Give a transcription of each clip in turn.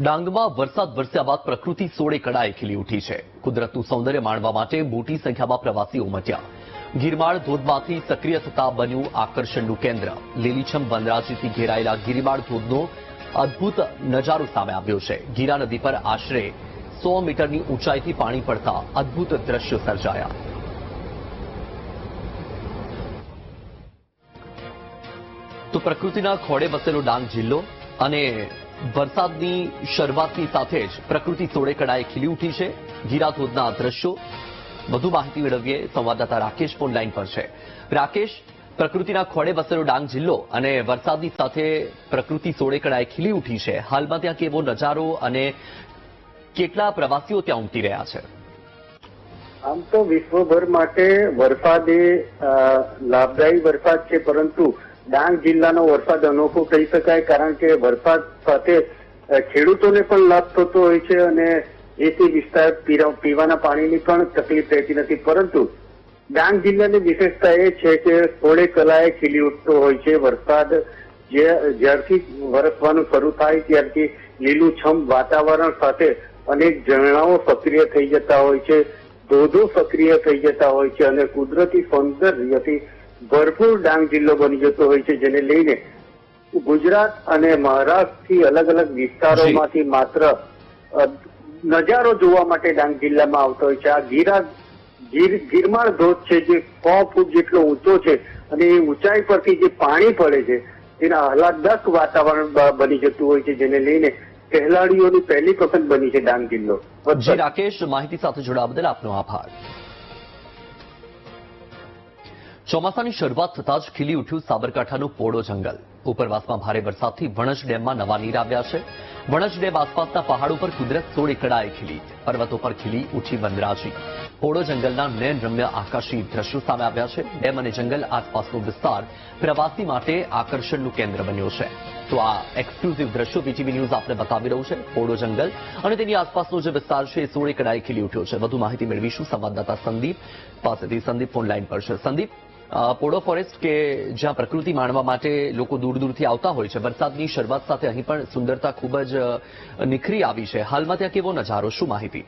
ડાંગમાં વરસાદ વરસ્યા બાદ પ્રકૃતિ સોળે કડાએ ખીલી ઉઠી છે. કુદરતનું સૌંદર્ય માણવા માટે મોટી સંખ્યામાં પ્રવાસીઓ ઉમટ્યા. ગિરમાળ ધોધમાંથી સક્રિય થતા બન્યું આકર્ષણનું કેન્દ્ર. લીલીછમ વનરાજીથી ઘેરાયેલા ગિરિમાળ ધોધનો અદ્ભુત નજારો સામે આવ્યો છે. ગીરા નદી પર આશરે સો મીટરની ઊંચાઈથી પાણી પડતા અદ્ભુત દ્રશ્યો સર્જાયા. તો પ્રકૃતિના ખોડે વસેલો ડાંગ જિલ્લો અને વરસાદની શરૂઆતની સાથે જ પ્રકૃતિ સોળે કડાએ ખીલી ઉઠી છે. ગીરાધોધના દ્રશ્યો વધુ માહિતી મેળવીએ સંવાદદાતા રાકેશ ફોન લાઈન પર છે. રાકેશ, પ્રકૃતિના ખોળે વસેલો ડાંગ જિલ્લો અને વરસાદની સાથે પ્રકૃતિ સોળે કડાએ ખીલી ઉઠી છે. હાલમાં ત્યાં કેવો નજારો અને કેટલા પ્રવાસીઓ ત્યાં ઉમટી રહ્યા છે? આમ તો વિશ્વભર માટે વરસાદ એ લાભદાયી વરસાદ છે, પરંતુ ડાંગ જિલ્લાનો વરસાદ અનોખો કહી શકાય, કારણ કે વરસાદ સાથે ખેડૂતોને પણ લાભ થતો હોય છે અને એ તે વિસ્તાર પીવાના પાણીની પણ તકલીફ રહેતી નથી. પરંતુ ડાંગ જિલ્લાની વિશેષતા એ છે કે સોળે કલાએ ખીલી ઉઠતો હોય છે. વરસાદ જે, જ્યારથી વરસવાનું શરૂ થાય ત્યારથી લીલુંછમ વાતાવરણ સાથે અનેક ઝરણાઓ સક્રિય થઈ જતા હોય છે, ધોધો સક્રિય થઈ જતા હોય છે અને કુદરતી સૌંદર્યથી ભરપૂર ડાંગ જિલ્લો બની જતો હોય છે જેને લઈને ગુજરાત અને મહારાષ્ટ્રથી અલગ અલગ વિસ્તારોમાંથી માત્ર નજારો જોવા માટે ડાંગ જિલ્લામાં આવતો હોય છે. આ ગીરા ગીર ગિરમાળ ધોધ છે જે સો ફૂટ જેટલો ઊંચો છે અને એ ઊંચાઈ પરથી જે પાણી પડે છે તેના આહલાદક વાતાવરણ બની જતું હોય છે જેને લઈને ખેલાડીઓની પહેલી પસંદ બની છે ડાંગ જિલ્લો. રાકેશ માહિતી સાથે જોડાવા બદલ આપનો આભાર. ચોમાસાની શરૂઆત થતાં જ ખીલી ઉઠ્યું સાબરકાંઠાનું પોળો જંગલ. ઉપરવાસમાં ભારે વરસાદથી વણજ ડેમમાં નવા નીર આવ્યા છે. વણજ ડેમ આસપાસના પહાડ ઉપર કુદરત સોળ એકડાએ ખીલી. પર્વતો પર ખીલી ઉઠી વનરાજી. પોળો જંગલના નયન રમ્ય આકાશી દ્રશ્યો સામે આવ્યા છે. ડેમ અને જંગલ આસપાસનો વિસ્તાર પ્રવાસી માટે આકર્ષણનું કેન્દ્ર બન્યો છે. તો આ એક્સક્લુઝિવ દ્રશ્યો બીટીવી ન્યૂઝ આપણે બતાવી રહ્યું છે. પોળો જંગલ અને તેની આસપાસનો જે વિસ્તાર છે, એ સોળે કડાએ ખીલી ઉઠ્યો છે. વધુ માહિતી મેળવીશું સંવાદદાતા સંદીપ પાસેથી. સંદીપ ફોન લાઈન પર છે. સંદીપ? પોળો ફોરેસ્ટ કે જ્યાં પ્રકૃતિ માણવા માટે લોકો દૂર દૂરથી આવતા હોય છે, વરસાદની શરૂઆત સાથે અહીં પણ સુંદરતા ખૂબ જ નિખરી આવી છે. હાલમાં ત્યાં કેવો નજારો? શું માહિતી?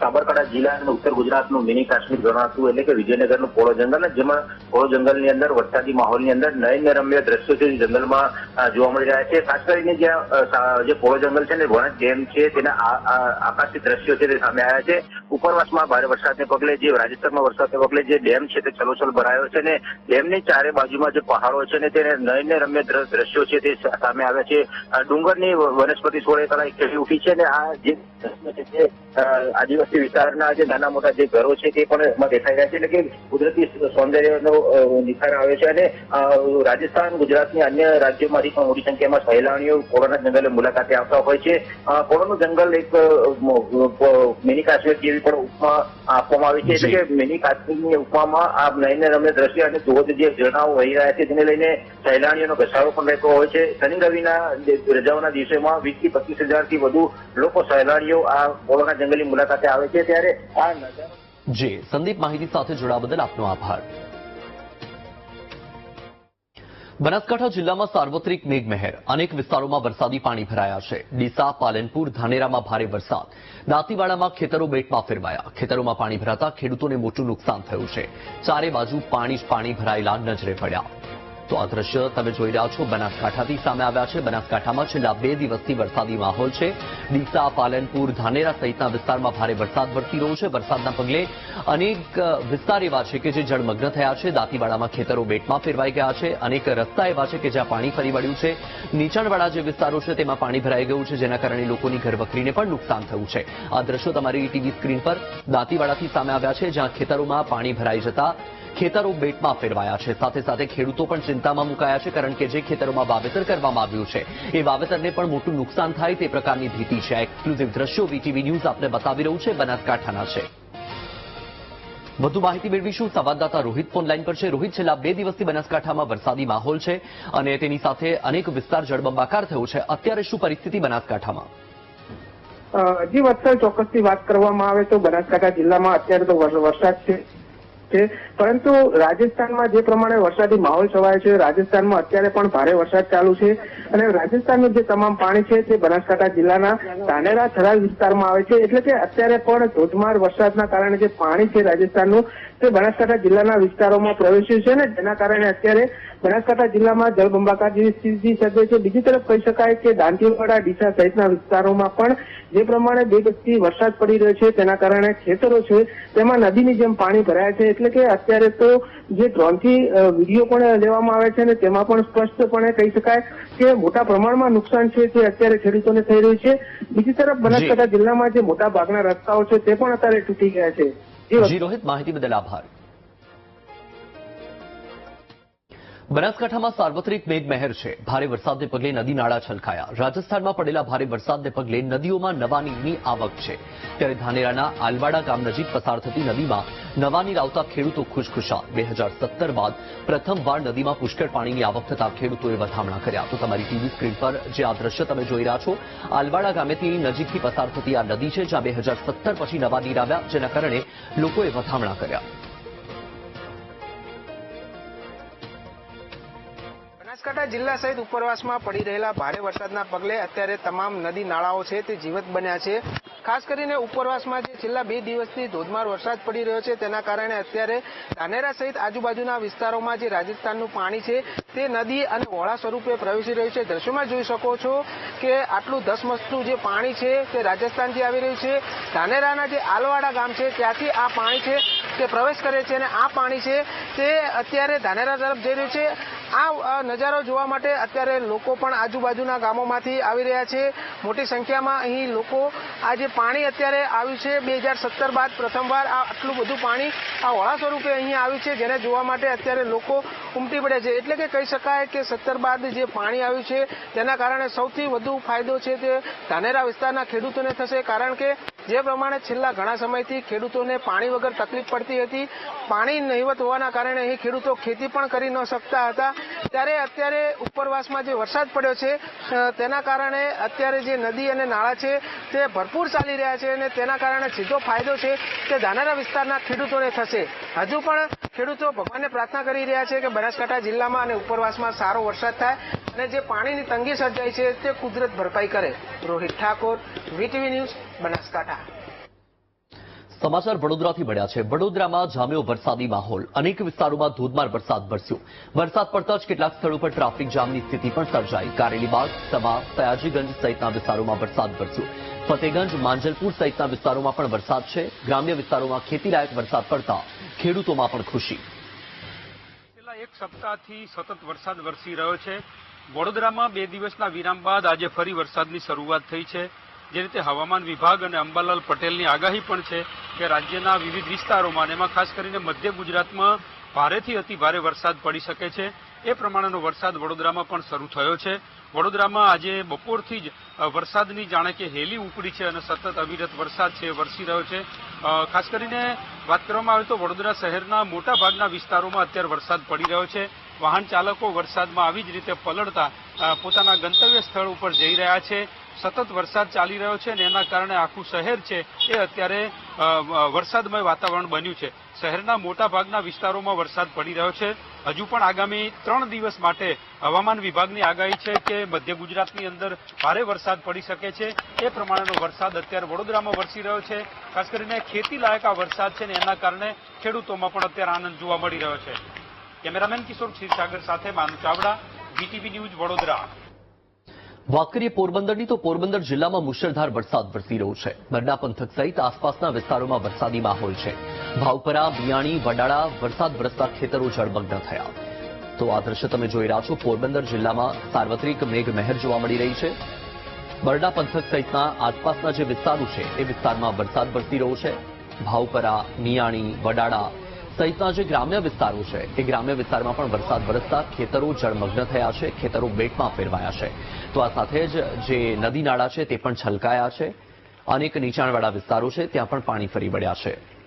સાબરકાંઠા જિલ્લા અને ઉત્તર ગુજરાતનું મિની કાશ્મીર ગણાતું એટલે કે વિજયનગરનું પોળો જંગલ જેમાં પોળો જંગલની અંદર, વરસાદી માહોલની અંદર નયન રમ્ય દ્રશ્યો છે જંગલમાં જોવા મળી રહ્યા છે. ખાસ કરીને જ્યાં જે પોળો જંગલ છે ને વણજ ડેમ છે, તેના આકાશી દ્રશ્યો છે તે સામે આવ્યા છે. ઉપરવાસમાં ભારે વરસાદને પગલે જે રાજસ્થાનમાં વરસાદને પગલે જે ડેમ છે તે છલોછલ ભરાયો છે ને ડેમની ચારે બાજુમાં જે પહાડો છે ને તેને નયન રમ્ય દ્રશ્યો છે તે સામે આવ્યા છે. ડુંગરની વનસ્પતિ સોળે કલા ખેડી ઉઠી છે ને આ જે આદિવાસી વિસ્તારના જે નાના મોટા જે ઘરો છે તે પણ એમાં દેખાઈ રહ્યા છે એટલે કે કુદરતી સૌંદર્યનો નિખાર આવે છે અને રાજસ્થાન ગુજરાતની અન્ય રાજ્યોમાંથી પણ મોટી સંખ્યામાં સહેલાણીઓ કોરોના જંગલે મુલાકાતે આવતા હોય છે. અ, જંગલ એક મિની કાશ્મીર જેવી પણ ઉપમા આપવામાં આવી છે. એટલે કે મિની કાશ્મીરની ઉપમામાં આ લઈને રમ્ય દ્રશ્ય અને ધોધ જે ઝરણાઓ વહી રહ્યા છે તેને લઈને સહેલાણીઓનો ઘસારો પણ રહેતો હોય છે. શનિ રવિના રજાઓના દિવસોમાં વીસથી પચીસ હજારથી વધુ લોકો સહેલાણીઓ આ કોરોના જંગલની મુલાકાતે આવે છે. ત્યારે આ નજારો જી સંદીપ માહિતી સાથે જોડાવા બદલ આપનો આભાર. બનાસકાંઠા જિલ્લામાં સાર્વત્રિક મેઘમહેર. અનેક વિસ્તારોમાં વરસાદી પાણી ભરાયા છે. ડીસા, પાલનપુર, ધાનેરામાં ભારે વરસાદ. દાંતીવાડામાં ખેતરો બેટમાં ફેરવાયા. ખેતરોમાં પાણી ભરાતા ખેડૂતોને મોટું નુકસાન થયું છે. ચારે બાજુ પાણી જ પાણી ભરાયેલા નજરે પડ્યા. તો આ દ્રશ્ય તમે જોઈ રહ્યા છો. બનાસકાંઠાથી સામે આવ્યા છે. બનાસકાંઠામાં છેલ્લા બે દિવસથી વરસાદી માહોલ છે. ડીસા, પાલનપુર, ધાનેરા સહિતના વિસ્તારમાં ભારે વરસાદ વરસી રહ્યો છે. વરસાદના પગલે અનેક વિસ્તાર એવા છે કે જે જળમગ્ન થયા છે. દાંતીવાડામાં ખેતરો બેટમાં ફેરવાઈ ગયા છે. અનેક રસ્તા એવા છે કે જ્યાં પાણી ફરી વળ્યું છે. નીચાણવાળા જે વિસ્તારો છે તેમાં પાણી ભરાઈ ગયું છે, જેના કારણે લોકોની ઘરવખરીને પણ નુકસાન થયું છે. આ દ્રશ્યો તમારી ટીવી સ્ક્રીન પર દાંતીવાડાથી સામે આવ્યા છે, જ્યાં ખેતરોમાં પાણી ભરાઈ જતા ખેતરો બેટમાં ફેરવાયા છે. સાથે સાથે ખેડૂતો પણ ચિંતામાં મુકાયા છે કારણ કે જે ખેતરોમાં વાવેતર કરવામાં આવ્યું છે. એ વાવેતરને પણ મોટું નુકસાન થાય તે પ્રકારની ભીતિ છે. એક્સક્લુઝિવ દ્રશ્યો વીટીવી ન્યૂઝ આપને બતાવી રહ્યું છે. બનાસકાંઠાના છે. વધુ માહિતી મેળવીશું. સંવાદદાતા રોહિત ફોનલાઈન પર છે. રોહિત, છેલ્લા બે દિવસથી બનાસકાંઠામાં વરસાદી માહોલ છે અને તેની સાથે અનેક વિસ્તાર જળબંબાકાર થયો છે. અત્યારે શું પરિસ્થિતિ બનાસકાંઠામાં? હજી વત્સલ ચોક્કસથી વાત કરવામાં આવે તો બનાસકાંઠા જિલ્લામાં અત્યારે તો વરસાદ છે. છે. પરંતુ રાજસ્થાનમાં જે પ્રમાણે વરસાદી માહોલ છવાયો છે, રાજસ્થાનમાં અત્યારે પણ ભારે વરસાદ ચાલુ છે અને રાજસ્થાનનું જે તમામ પાણી છે તે બનાસકાંઠા જિલ્લાના ધાનેરા થરાદ વિસ્તારમાં આવે છે. એટલે કે અત્યારે પણ ધોધમાર વરસાદના કારણે જે પાણી છે રાજસ્થાનનું તે બનાસકાંઠા જિલ્લાના વિસ્તારોમાં પ્રવેશ્યું છે ને જેના કારણે અત્યારે બનાસકાંઠા જિલ્લામાં જળબંબાકાર જેવી સ્થિતિ સર્જાઈ છે. બીજી તરફ કહી શકાય કે દાંતીવાડા, ડીસા સહિતના વિસ્તારોમાં પણ જે પ્રમાણે બે ગતિથી વરસાદ પડી રહ્યો છે, તેના કારણે ખેતરો છે, તેમાં નદીની જેમ પાણી ભરાયા છે. એટલે કે અત્યારે તો જે ડ્રોનથી વીડિયો પણ લેવામાં આવે છે અને તેમાં પણ સ્પષ્ટપણે કહી શકાય કે મોટા પ્રમાણમાં નુકસાન છે તે અત્યારે ખેડૂતોને થઈ રહ્યું છે. બીજી તરફ બનાસકાંઠા જિલ્લામાં જે મોટા ભાગના રસ્તાઓ છે તે પણ અત્યારે તૂટી ગયા છે. જી રોહિત માહિતી બદલ આભાર. બનાસકાંઠામાં સાર્વત્રિક મેઘમહેર છે. ભારે વરસાદને પગલે નદી નાળા છલકાયા. રાજસ્થાનમાં પડેલા ભારે વરસાદને પગલે નદીઓમાં નવા નીરની આવક છે. ત્યારે ધાનેરાના આલવાડા ગામ નજીક પસાર થતી નદીમાં નવા નીર આવતા ખેડૂતો ખુશખુશાલ. બે બાદ પ્રથમવાર નદીમાં પુષ્કળ પાણીની આવક થતા ખેડૂતોએ વધામણા કર્યા. તો તમારી ટીવી સ્ક્રીન પર જે આ દ્રશ્ય તમે જોઈ રહ્યા છો, આલવાડા ગામેથી નજીકથી પસાર થતી આ નદી છે, જ્યાં બે હજાર સત્તર પછી નવા નીર આવ્યા, જેના કારણે લોકોએ વધામણા કર્યા. બનાસકાંઠા જિલ્લા સહિત ઉપરવાસમાં પડી રહેલા ભારે વરસાદના પગલે અત્યારે તમામ નદી નાળાઓ છે તે જીવત બન્યા છે. ખાસ કરીને ઉપરવાસમાં જે છેલ્લા બે દિવસથી ધોધમાર વરસાદ પડી રહ્યો છે તેના કારણે અત્યારે ધાનેરા સહિત આજુબાજુના વિસ્તારોમાં જે રાજસ્થાનનું પાણી છે તે નદી અને વોળા સ્વરૂપે પ્રવેશી રહ્યું છે. દ્રશ્યોમાં જોઈ શકો છો કે આટલું ધસમસતું જે પાણી છે તે રાજસ્થાનથી આવી રહ્યું છે. ધાનેરાના જે આલવાડા ગામ છે ત્યાંથી આ પાણી છે તે પ્રવેશ કરે છે અને આ પાણી છે તે અત્યારે ધાનેરા તરફ જઈ રહ્યું છે. આ નજારો જોવા માટે અત્યારે લોકો પણ આજુબાજુના ગામોમાંથી આવી રહ્યા છે. મોટી સંખ્યામાં અહીં લોકો આ જે પાણી અત્યારે આવ્યું છે. બે હજાર સત્તર બાદ પ્રથમવાર આ આટલું બધું પાણી આ વળા સ્વરૂપે અહીં આવ્યું છે, જેને જોવા માટે અત્યારે લોકો ઉમટી પડ્યા છે. એટલે કે કહી શકાય કે સત્તર બાદ જે પાણી આવ્યું છે, તેના કારણે સૌથી વધુ ફાયદો છે તે ધાનેરા વિસ્તારના ખેડૂતોને થશે. કારણ કે જે પ્રમાણે છેલ્લા ઘણા સમયથી ખેડૂતોને પાણી વગર તકલીફ પડતી હતી, પાણી નહીવત હોવાના કારણે અહીં ખેડૂતો ખેતી પણ કરી ન શકતા હતા. ત્યારે અત્યારે ઉપરવાસમાં જે વરસાદ પડ્યો છે તેના કારણે અત્યારે જે નદી અને નાળા છે, તે ભરપૂર ચાલી રહ્યા છે અને તેના કારણે સીધો ફાયદો છે તે ધાનેરા વિસ્તારના ખેડૂતોને થશે. હજુ પણ ખેડૂતો ભગવાનને પ્રાર્થના કરી રહ્યા છે કે બનાસકાંઠા જિલ્લામાં અને ઉપરવાસમાં સારો વરસાદ થાય. અને જે પાણીની તંગી સર્જાઈ છે તે કુદરત ભરપાઈ કરે. Rohit Thakor VTV news Banaskantha. સમાચાર વડોદરાથી મળ્યા છે. વડોદરામાં જામ્યો વરસાદી માહોલ. અનેક વિસ્તારોમાં ધોધમાર વરસાદ વરસ્યો. વરસાદ પડતા જ કેટલાક સ્થળો પર ટ્રાફિક જામની સ્થિતિ પણ સર્જાઈ. કારેલીબાગ સમા સયાજીગંજ સહિતના વિસ્તારોમાં વરસાદ વરસ્યો. ફતેગંજ માંજલપુર સહિતના વિસ્તારોમાં પણ વરસાદ છે. ગ્રામ્ય વિસ્તારોમાં ખેતીલાયક વરસાદ પડતા ખેડૂતોમાં પણ ખુશી. છેલ્લા એક સપ્તાહથી સતત વરસાદ વરસી રહ્યો છે. વડોદરામાં બે દિવસના વિરામ બાદ આજે ફરી વરસાદની શરૂઆત થઈ છે. જે રીતે હવામાન વિભાગ અને અંબાલાલ પટેલની આગાહી પણ છે કે રાજ્યના વિવિધ વિસ્તારોમાં એમાં ખાસ કરીને મધ્ય ગુજરાતમાં ભારેથી અતિ ભારે વરસાદ પડી શકે છે. એ પ્રમાણેનો વરસાદ વડોદરામાં પણ શરૂ થયો છે. વડોદરામાં આજે બપોરથી જ વરસાદની જાણે કે હેલી ઉપડી છે અને સતત અવિરત વરસાદ છે, વરસી રહ્યો છે. ખાસ કરીને વાત કરવામાં આવે તો વડોદરા શહેરના મોટા ભાગના વિસ્તારોમાં અત્યારે વરસાદ પડી રહ્યો છે. વાહન ચાલકો વરસાદમાં આવી જ રીતે પલળતા પોતાના ગંતવ્ય સ્થળ ઉપર જઈ રહ્યા છે. સતત વરસાદ ચાલી રહ્યો છે અને એના કારણે આખું શહેર છે એ અત્યારે વરસાદમય વાતાવરણ બન્યું છે. શહેરના મોટા ભાગના વિસ્તારોમાં વરસાદ પડી રહ્યો છે. હજુ પણ આગામી ત્રણ દિવસ માટે હવામાન વિભાગની આગાહી છે કે મધ્ય ગુજરાતની અંદર ભારે વરસાદ પડી શકે છે. એ પ્રમાણેનો વરસાદ અત્યારે વડોદરામાં વરસી રહ્યો છે. ખાસ કરીને ખેતી લાયક આ વરસાદ છે ને એના કારણે ખેડૂતોમાં પણ અત્યારે આનંદ જોવા મળી રહ્યો છે. કેમેરામેન કિશોર ક્ષીરસાગર સાથે માનુ ચાવડા, વીટીવી ન્યૂઝ વડોદરા. વાકરીએ પોરબંદરની તો પોરબંદર જિલ્લામાં મુશળધાર વરસાદ વરસી રહ્યો છે. બરડા પંથક સહિત આસપાસના વિસ્તારોમાં વરસાદી માહોલ છે. ભાવપરા, બિયાણી, વડાળા વરસાદ વરસતા ખેતરો જળમગ્ન થયા. તો આ દ્રશ્ય તમે જોઈ રહ્યા છો, પોરબંદર જિલ્લામાં સાર્વત્રિક મેઘમહેર જોવા મળી રહી છે. બરડા પંથક સહિતના આસપાસના જે વિસ્તારો છે, એ વિસ્તારમાં વરસાદ વરસી રહ્યો છે. ભાવપરા મિયાણી વડાળા સહિતના જે ગ્રામ્ય વિસ્તારો છે, એ ગ્રામ્ય વિસ્તારમાં પણ વરસાદ વરસતા ખેતરો જળમગ્ન થયા છે, ખેતરો બેટમાં ફેરવાયા છે. તો આ સાથે જ જે નદી નાળા છે, તે પણ છલકાયા છે. અનેક નીચાણવાળા વિસ્તારો છે, ત્યાં પણ પાણી ફરી વળ્યા છે.